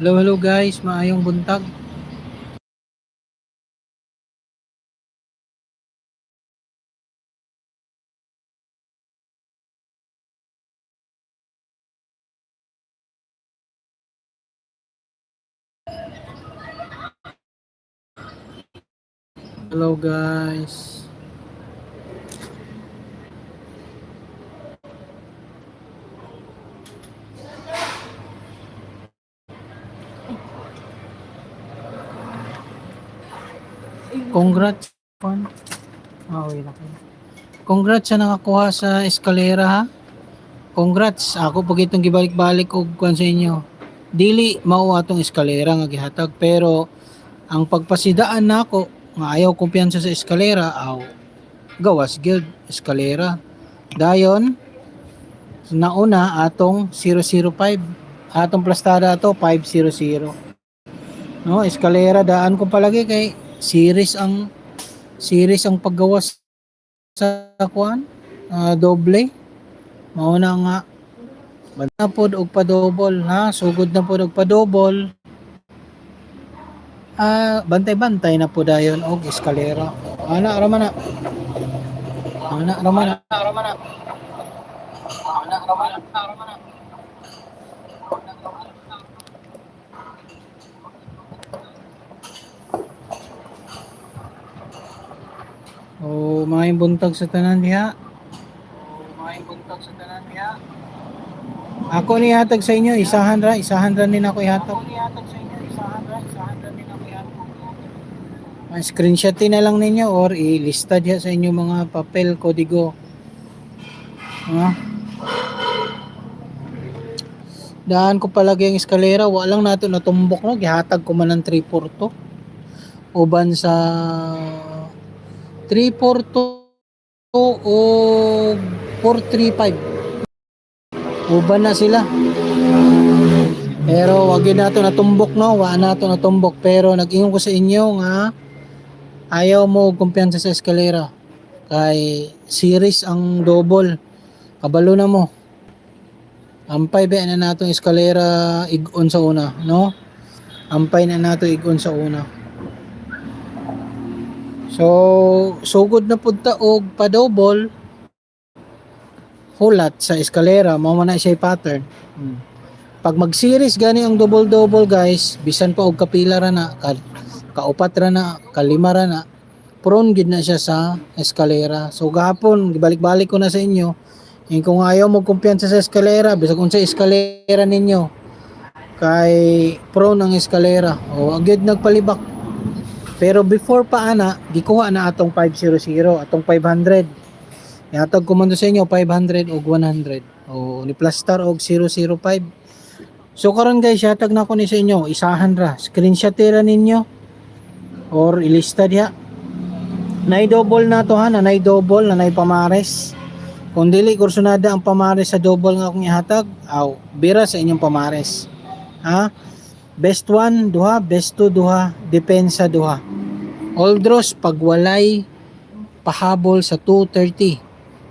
Hello, hello guys, maayong buntag. Hello guys. Congrats. Pan. Ah, okay na kayo. Congrats sa nakakuha sa eskalera ha. Congrats. Ako pag itong gibalik-balik og kuan sa inyo. Dili mao atong eskalera nga gihatag pero ang pagpasidaan nako nga ayaw kumpiyansa sa eskalera aw gawas gyud eskalera. Dayon nauna atong 005 atong plastada ato 500 no eskalera daan ko palagi kay series ang series ang paggawas sa kuan ah, doble. Mao na nga. Banda pod og pa-double ha? Sugod na pod og pa-double ah bantay-bantay na po dayon og eskalera. Ana na ana raman na ana raman na ana raman na ana raman na May buntag sa tanan diha. May buntag sa tanan diha. Ako ni hatag sa inyo, isahan ra, isahan ra din ako ihatag. Ako ni hatag sa inyo, isahan ra, isahan ra din ako ihatag. May screenshot na lang ninyo or ilista diha sa inyo mga papel, kodigo. Ha? Daan ko palagi ang eskalera, walang nato natumbok no, gihatag ko man ng 342. Uban sa 342 o 435. Uban na sila. Pero wag yun nato natumbok no, wa nato natumbok pero nag-ingon ko sa inyo nga ayaw mo kumpiyansa sa eskalera. Kay series ang double. Kabalo na mo. Ampay ba na nato eskalera igon sa una, no? Ampay na nato igon sa una. So, sugod na punta og pa-double hulat sa eskalera, mao man na siya pattern. Hmm. Pag mag-series gani ang double-double guys, bisan pa og kapila ra na, ka, kaupat ra na, kalima ra na, prone gid na siya sa eskalera. So gahapon gibalik-balik ko na sa inyo, yung kung ayaw mo kumpiyansa sa eskalera, bisag unsa eskalera ninyo, kay prone ang eskalera. O agad nagpalibak pero before pa ana, gikuha na atong 500, atong 500. Yatag ko man to sa inyo 500 og 100. O ni Plastar og 005. So karon guys, yatag na ko ni sa inyo, isahan ra. Screenshot ra ninyo or ilista diha. Nay double na to ha, na nay double, na nay pamares. Kung dili kursunada ang pamares sa double nga akong ihatag, aw, bira sa inyong pamares. Ha? Best 1 duha, best 2 duha, depensa duha. All draws pag walay pahabol sa 230.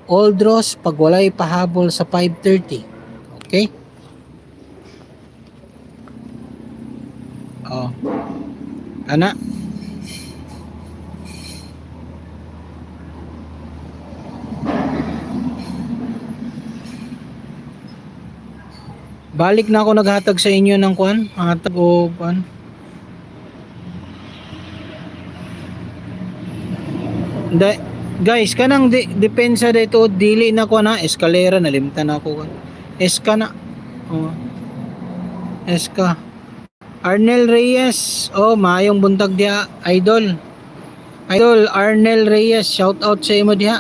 All draws pag walay pahabol sa 530. Okay? Oh. Ana. Balik na ako naghatag sa inyo ng kwan, hatag o kwan. Da, guys, kanang di, depensa dito dili na ko na eskalera nalimtan na ako. Eska na. Oh. Eska. Arnel Reyes. Oh, maayong buntag dia, idol. Idol Arnel Reyes, shout out sa imo diha.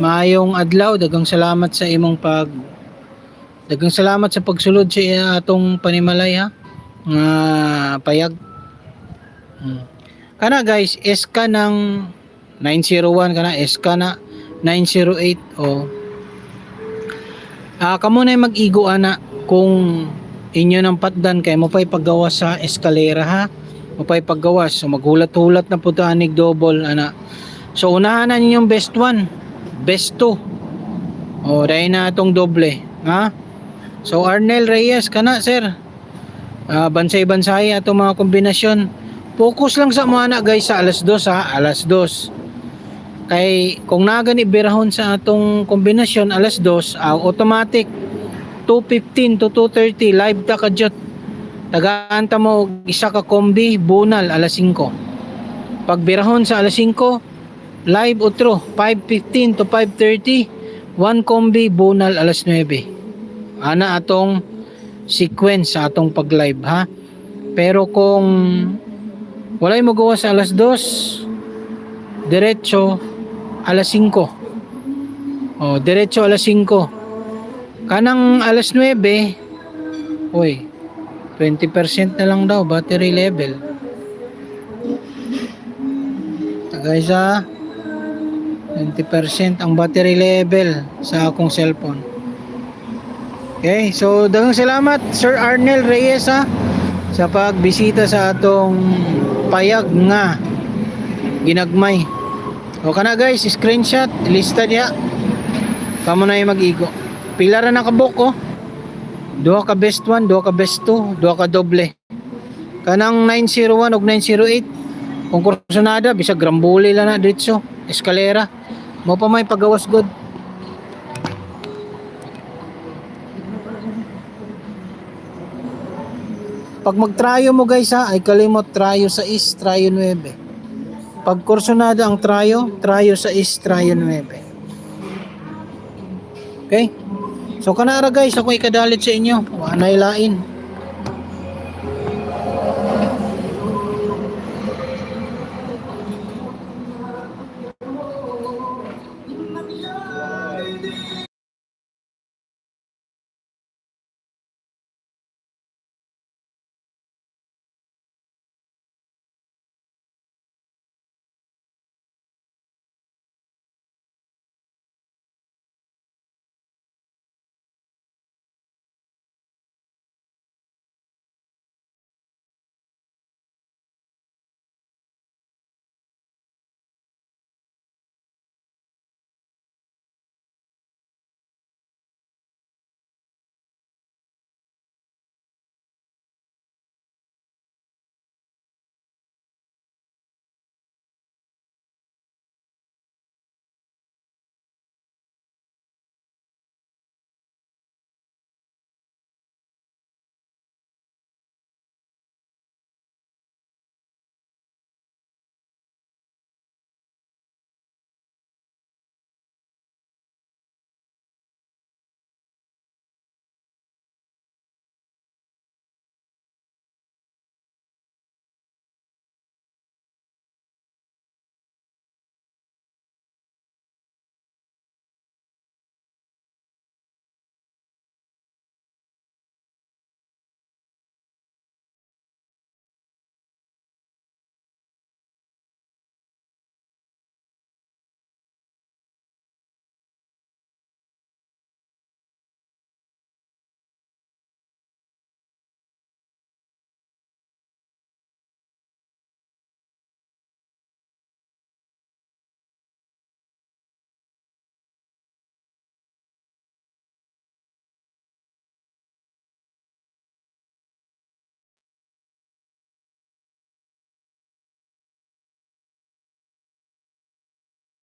Maayong adlaw, dagang salamat sa imong pag Dagang salamat sa pagsulod sa atong panimalay ha. Nga payag. Hmm. Kana guys, SK ng 901 kana SK na 908 o Ah, kamo na mag-igo ana kung inyo ng patdan kay mo pay paggawa sa eskalera ha. Mo pay paggawas so maghulat-hulat na pud anig double ana. So unahan na ninyong best 1, best 2. O dahil na atong doble, ha? So Arnel Reyes kana sir. Ah, bansay-bansay ato mga kombinasyon. Focus lang sa mga na guys sa alas 2 ha, alas 2. Kay kung nagani birahon sa atong kombinasyon alas 2, ah, automatic 215 to 230 live ta kadyot. Tagaan ta mo isa ka kombi bunal alas 5. Pag birahon sa alas 5, live utro 515 to 530 one kombi bunal alas 9. Ana atong sequence sa atong pag-live ha. Pero kung walay magawa sa alas 2, diretso alas 5. Oh, diretso alas 5. Kanang alas 9, oy, 20% na lang daw battery level. Guys ha, 20% ang battery level sa akong cellphone. Okay, so daghang salamat Sir Arnel Reyes ha sa pagbisita sa atong payag nga ginagmay. O kana guys, screenshot, lista niya. Kamo na mag-igo. Pila ra nakabuk oh. Duha ka best 1, duha ka best 2, duha ka doble. Kanang 901 ug 908. Kung kursunada, bisag grambuli lang na dito. Eskalera. Mo pa may pagawas god. Pag magtrayo mo guys ha, ay kalimot trayo sa is, trayo 9. Pag kursunada ang trayo, trayo sa is, trayo 9. Okay? So kanara guys, ako ikadalit sa inyo. Anay lain.